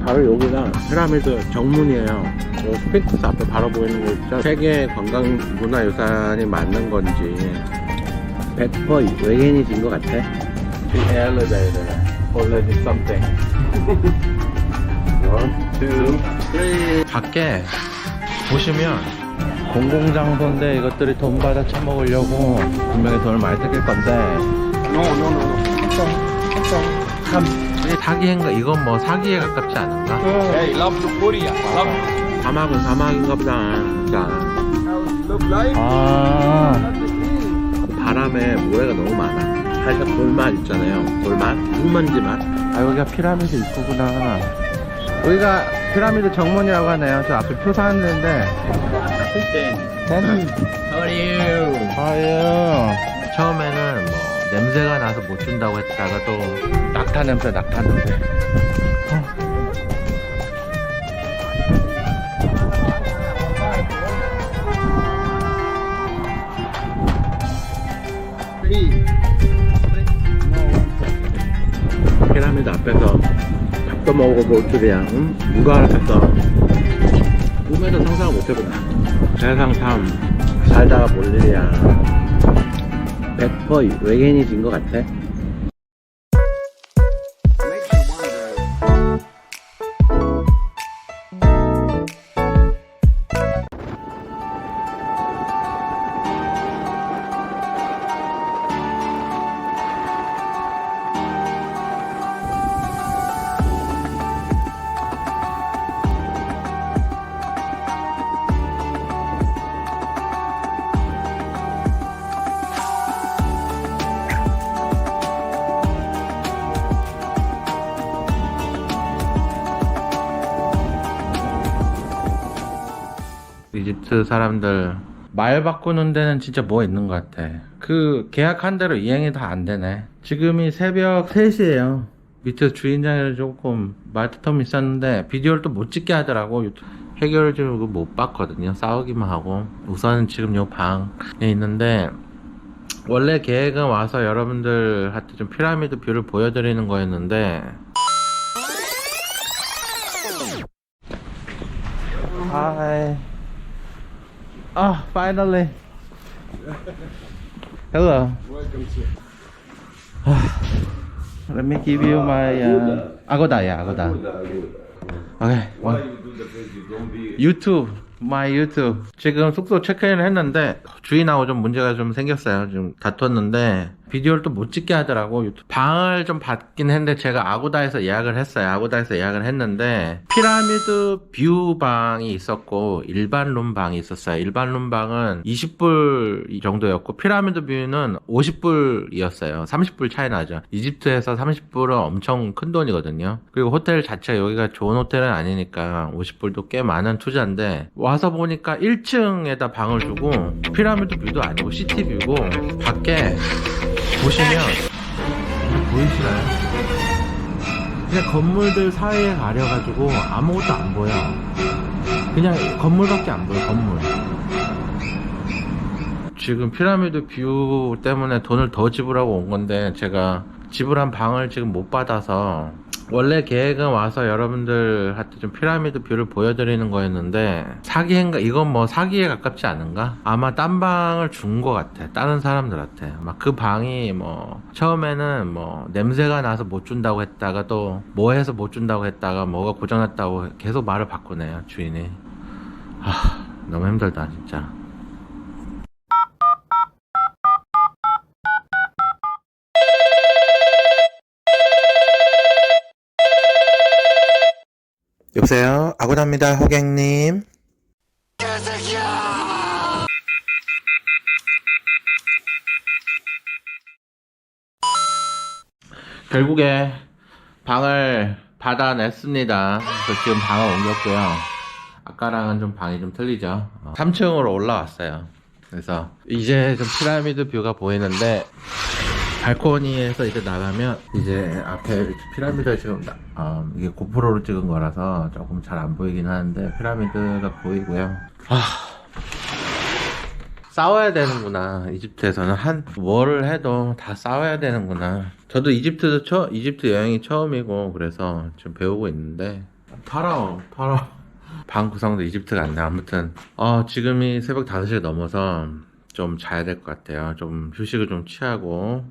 바로 여기가 피라미드 정문이에요. 요 스핑크스 앞에 바로 보이는 거 있죠? 세계 관광 문화유산이 맞는 건지 100% 외계인이 진 것 같아. The elevator already something. One, two, three. 밖에 보시면 공공장소인데 이것들이 돈 받아 처먹으려고 분명히 돈을 많이 뜯길 건데 No, no, no, no. 참 이게 사기인가 이건 뭐 사기에 가깝지 않은가? Hey, love to Korea. Love. 사막은 사막인가 보다. 진짜. Look like. 아. 바람에 모래가 너무 많아. 살짝 돌맛 있잖아요. 돌맛? 흙먼지 맛 아 여기가 피라미드 입구구나. 여기가 피라미드 정문이라고 하네요. 저 앞에 표 사왔는데. 댄 How are you? 아유 처음에는 뭐 냄새가 나서 못 준다고 했다가 또 낙타 냄새 낙타 냄새. 어. 피라미드 앞에서 밥도 먹어볼 줄이야 응? 누가 알았겠어 꿈에도 상상을 못 해본다. 세상 참 살다가 볼 일이야 100% 외계인이 진 것 같아 이집트 사람들 말 바꾸는 데는 진짜 뭐 있는 것 같아. 그 계약한 대로 이행이 다 안 되네. 지금이 새벽 3시에요. 밑에 주인장이 조금 말투텀이 있었는데 비디오를 또 못 찍게 하더라고. 해결을 지금 못 봤거든요. 싸우기만 하고. 우선 지금 요 방에 있는데 원래 계획은 와서 여러분들한테 좀 피라미드 뷰를 보여드리는 거였는데 Hi. Ah, finally. Hello. Welcome, sir. Let me give you my uh, Agoda, yeah, Agoda. Okay. One. YouTube, my YouTube. 지금 숙소 체크인을 했는데 주인하고 좀 문제가 좀 생겼어요. 좀 다퉜는데 비디오를 또 못 찍게 하더라고. 유튜브. 방을 좀 받긴 했는데 제가 아고다에서 예약을 했어요. 아고다에서 예약을 했는데 피라미드 뷰 방이 있었고 일반 룸 방이 있었어요. 일반 룸 방은 20불 정도였고 피라미드 뷰는 50불이었어요. 30불 차이 나죠. 이집트에서 30불은 엄청 큰 돈이거든요. 그리고 호텔 자체가 여기가 좋은 호텔은 아니니까 50불도 꽤 많은 투자인데 와서 보니까 1층에다 방을 주고 피라미드 뷰도 아니고 시티 뷰고 밖에 보시면 보이시나요? 그냥 건물들 사이에 가려가지고 아무것도 안 보여. 그냥 건물밖에 안 보여, 건물. 지금 피라미드 뷰 때문에 돈을 더 지불하고 온 건데 제가 지불한 방을 지금 못 받아서 원래 계획은 와서 여러분들한테 좀 피라미드 뷰를 보여드리는 거였는데 사기인가 이건 뭐 사기에 가깝지 않은가? 아마 딴 방을 준거 같아. 다른 사람들한테. 막 그 방이 뭐 처음에는 뭐 냄새가 나서 못 준다고 했다가 또 뭐 해서 못 준다고 했다가 뭐가 고장났다고 계속 말을 바꾸네요 주인이. 아 너무 힘들다 진짜 여보세요 아고다입니다 호객님 결국에 방을 받아냈습니다. 그래서 지금 방을 옮겼고요. 아까랑은 좀 방이 좀 틀리죠. 3층으로 올라왔어요. 그래서 이제 좀 피라미드 뷰가 보이는데 발코니에서 이제 나가면 이제 앞에 이렇게 피라미드가 지금 나- 어, 이게 고프로로 찍은 거라서 조금 잘 안 보이긴 하는데 피라미드가 보이고요. 아, 싸워야 되는구나. 이집트에서는. 한 뭐를 해도 다 싸워야 되는구나. 저도 이집트도 처 이집트 여행이 처음이고 그래서 지금 배우고 있는데. 파라오 파라오. 방 구성도 이집트 같네. 아무튼. 어 지금이 새벽 5시가 넘어서 좀 자야 될 것 같아요. 좀 휴식을 좀 취하고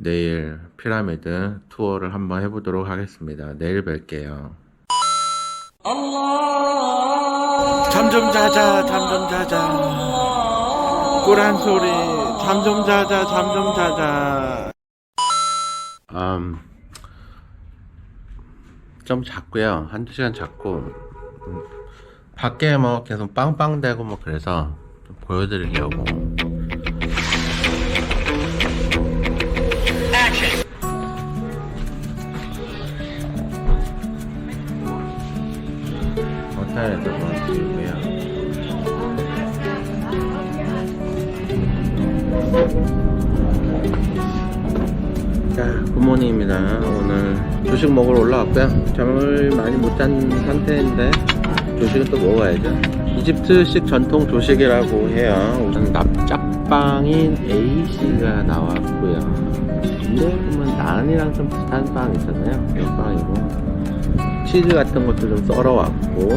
내일 피라미드 투어를 한번 해보도록 하겠습니다. 내일 뵐게요. 잠 좀 자자 잠 좀 자자. 꿀한 소리. 잠 좀 자자 잠 좀 자자. 음, 좀 잤고요. 한두 시간 잤고 음, 밖에 뭐 계속 빵빵대고 뭐 그래서 좀 보여드리려고 호텔에도 뭐 있고요 자, 굿모닝입니다. 오늘 조식 먹으러 올라왔고요. 잠을 많이 못 잔 상태인데 조식은 또 먹어야죠. 이집트식 전통 조식이라고 해요. 우선 납작빵인 A씨가 나왔고요. 근데 보면 난이랑 좀 비슷한 빵 있잖아요. 이 빵이고 치즈 같은 것도 좀 썰어왔고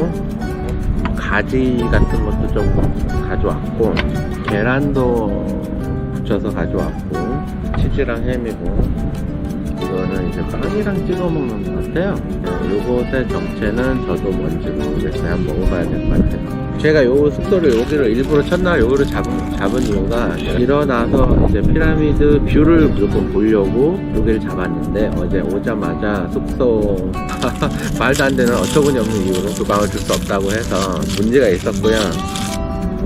가지 같은 것도 좀 가져왔고 계란도 붙여서 가져왔고 치즈랑 햄이고 이거는 이제 빵이랑 찍어 먹는 것 같아요. 네, 요것의 정체는 저도 뭔지 모르겠어요. 한번 먹어봐야 될 것 같아요. 제가 요 숙소를 여기를 일부러 첫날 여기를 잡은, 잡은 이유가 일어나서 이제 피라미드 뷰를 무조건 보려고 여기를 잡았는데 어제 오자마자 숙소 말도 안 되는 어처구니 없는 이유로 그 방을 줄 수 없다고 해서 문제가 있었고요.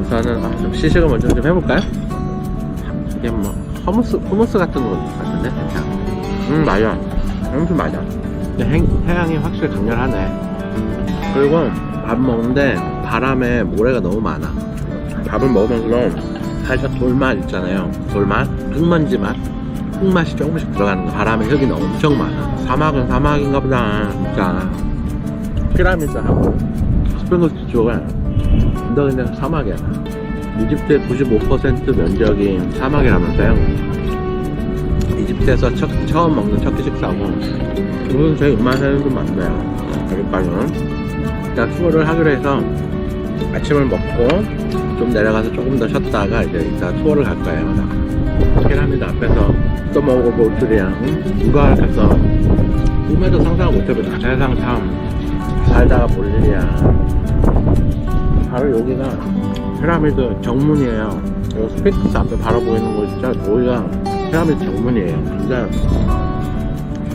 우선은 아, 좀 시식을 먼저 좀 해볼까요? 이게 뭐 허무스 후무스 같은 거 같은데? 괜찮아. 음 맞아. 엄청 맞아. 근데 행, 태양이 확실히 강렬하네. 그리고 밥 먹는데 바람에 모래가 너무 많아. 밥을 먹으면서 살짝 돌맛 있잖아요. 돌맛, 흙먼지 맛, 흙맛이 조금씩 들어가는 거. 바람에 흙이 엄청 많아. 사막은 사막인가 보다. 진짜. 피라미드하고 스프링글스 쪽은 너 그냥 사막이야. 이집트의 95% 면적이 사막이라면서요. 이집트에서 첫, 처음 먹는 터키 식사고, 이건 제 입맛에는 좀 맞네요. 여기까지는. 일단 투어를 하기로 해서 아침을 먹고 좀 내려가서 조금 더 쉬었다가 이제 이따 투어를 갈 거예요. 피라미드 앞에서 또 먹어볼. 응? 이거 하겠어. 꿈에도 상상을 못 해보다. 세상 참 살다가 볼 일이야. 바로 여기가 피라미드 정문이에요. 이 스핑크스 앞에 바로 보이는 거 진짜 여기가 피라미드 정문이에요. 진짜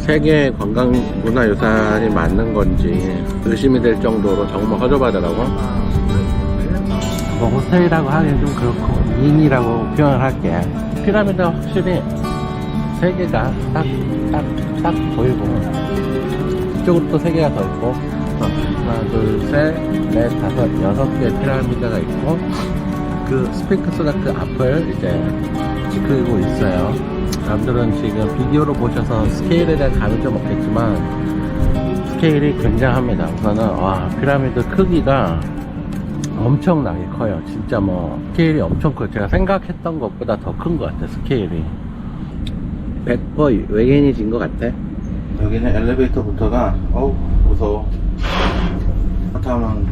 세계 관광 문화유산이 맞는 건지 의심이 될 정도로 정말 허접하더라고. 뭐 호텔이라고 하기엔 좀 그렇고 인이라고 표현을 할게. 피라미드가 확실히 세 개가 딱 딱 딱 보이고 이쪽으로 또세 개가 더 있고 어, 하나 둘셋넷 다섯 여섯 개의 피라미드가 있고 그 스핑크스가 그 앞을 이제 지키고 있어요. 여러분들은 지금 비디오로 보셔서 스케일에 대한 감이 좀 없겠지만 스케일이 굉장합니다. 우선은 와 피라미드 크기가 엄청나게 커요. 진짜 뭐 스케일이 엄청 커요. 제가 생각했던 것보다 더 큰 것 같아 스케일이. 100% 외계인이 진 것 같아? 여기는 엘리베이터부터가 어우 무서워. 타면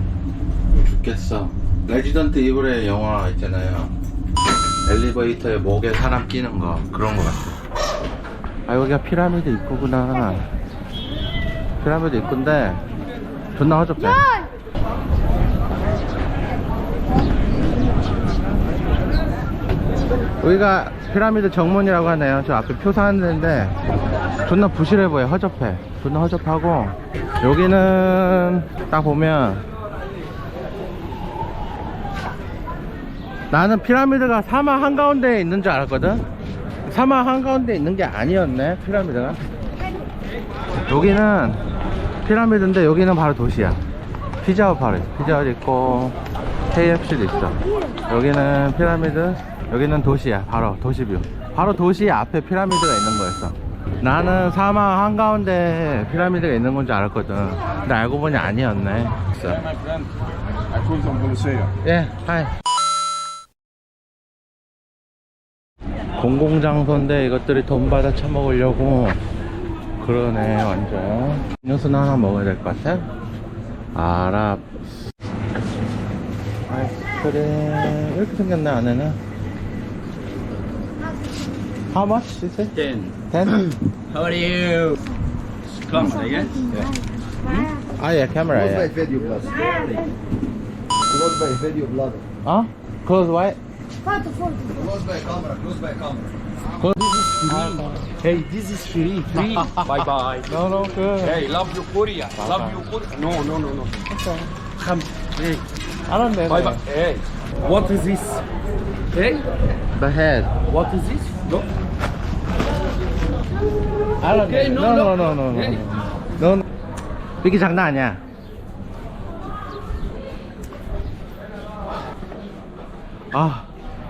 죽겠어. 레지던트 이블의 영화 있잖아요 엘리베이터에 목에 사람 끼는 거 그런 거 같아. 아 여기가 피라미드 입구구나. 피라미드 입구인데 존나 허접해. 여기가 피라미드 정문이라고 하네요. 저 앞에 표 사는 데인데 존나 부실해 보여. 허접해. 존나 허접하고 여기는 딱 보면 나는 피라미드가 사막 한가운데에 있는 줄 알았거든? 사막 한가운데에 있는 게 아니었네 피라미드가. 여기는 피라미드인데 여기는 바로 도시야. 피자헛 바로 있어 피자헛 있고 KFC도 있어. 여기는 피라미드 여기는 도시야 바로 도시뷰. 바로 도시 앞에 피라미드가 있는 거였어. 나는 사막 한가운데 피라미드가 있는 건 줄 알았거든. 근데 알고 보니 아니었네. 예, 하이. 공공장소인데 이것들이 돈 받아 처먹으려고 그러네 완전 음료수는 하나 먹어야 될 것 같아 아랍 아이스크림 이렇게 생겼네 안에는 How much is it? Ten. 10? How are you? Come, I guess. 아 예, 카메라 Close by 예. video blood. Close by video blood. 어? Close white? Foto, foto. Close by camera. Close by camera. Hey, this is free. Free. bye bye. No, no, good. Hey, love you Korea. Love you Korea. No, no, no, no. Come. Hey. 알았네. Bye bye. Hey. What is this? Hey. The head. What is this? No. 알았네. Okay, no, no, no, no. no, no, no. Hey. no, no. 이게 장난 아니야. 아,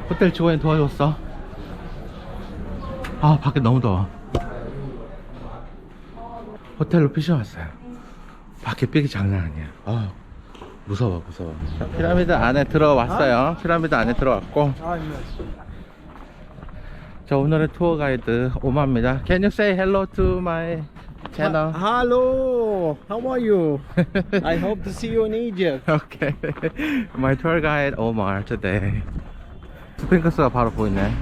호텔 직원이 도와줬어. 아, 밖에 너무 더워. 호텔로 피셔 왔어요. 밖에 삐기 장난 아니야. 아, 무서워, 무서워. 자, 피라미드 안에 들어왔어요. 피라미드 안에 들어왔고. 자, 오늘의 투어 가이드 오마입니다. Can you say hello to my channel? Hello, how are you? I hope to see you in Egypt. Okay. My tour guide Omar today. 스핑크스가 바로 보이네.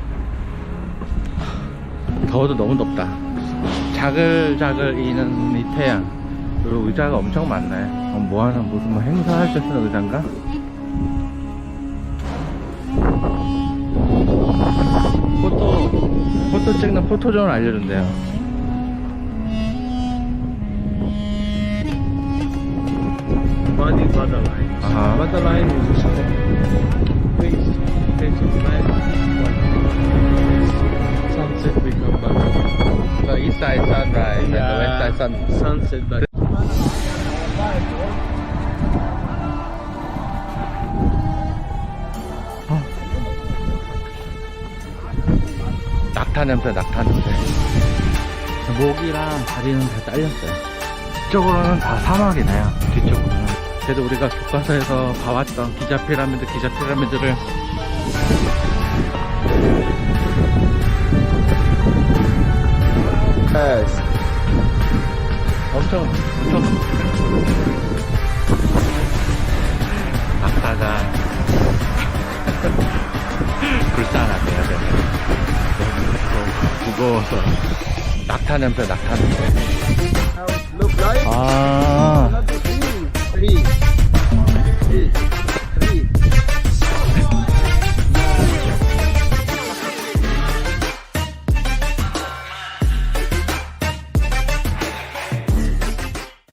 더워도 너무 덥다. 자글자글 이는 이 태양. 그리고 의자가 엄청 많네. 어, 뭐 하나 무슨 뭐 행사할 때 쓰는 의자인가? 포토 포토 찍는 포토존을 알려준대요. Borderline. 아하. Borderline is face, face of light. Sunset become butterfly. The east side sunrise and the west side sun. Sunset but 낙타 냄새, 낙타 냄새. 목이랑 다리는 다 잘렸어요. 이쪽으로는 다 사막이네요. 뒤쪽으로는. 그래도 우리가 교과서에서 봐왔던 기자 피라미드, 기자 피라미드를. 엄청, 엄청. 낙타가 불쌍하대요. 너무 무거워서. 낙타 냄새, 낙타 냄새.